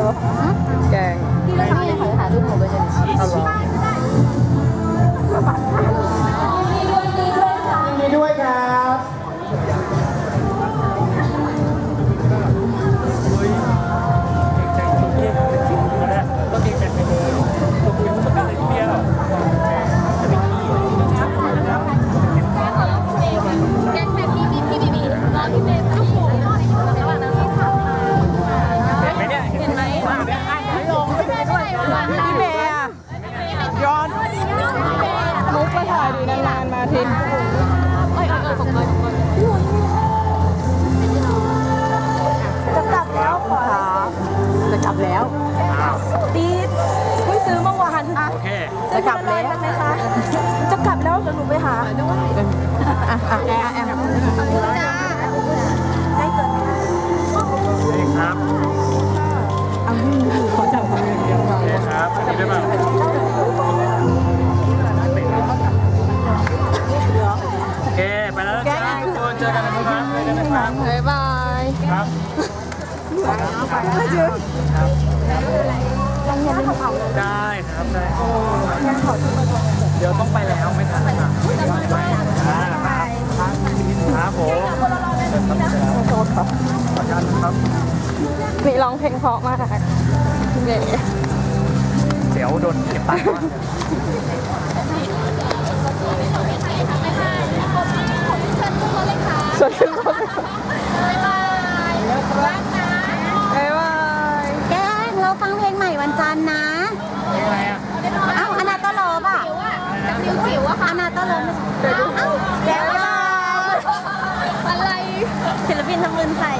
ใช่ปะแกงพี่เราไม่ขอถ่ายรูปหนูไปเลยเอาเหร ดีนานๆมาทีเอ้ยเอ้ยเอ้ยผมเลยผมเลยจะกลับแล้วขอจะกลับแล้วตีดเพิ่งซื้อเมื่อวานอะโอเคจะกลับแล้วไหมคะจะกลับแล้วเดี๋ยวหนูไปหาอะอะแอร์แอร์ นะครับเจอกันนะครับบ๊ายบายครับได้ครับได้เดี๋ยวต้องไปแล้วไม่ทันอะอ่าครับครับผมขออนุญาตนะครับมีร้องเพลงเพราะมากค่ะเก๋เดี๋ยวโดนเก็บตังค์ายบายรักนะบ๊ายบายแกงเราฟังเพลงใหม่วันจันทร์นะอะไรอะเอ้าอนาโตอลป่ะจิ๋วจิ๋วอะค่ะอนาโตอลไม่ใช่เอ้าแล้วอะไรศิลปินทำเงินไทย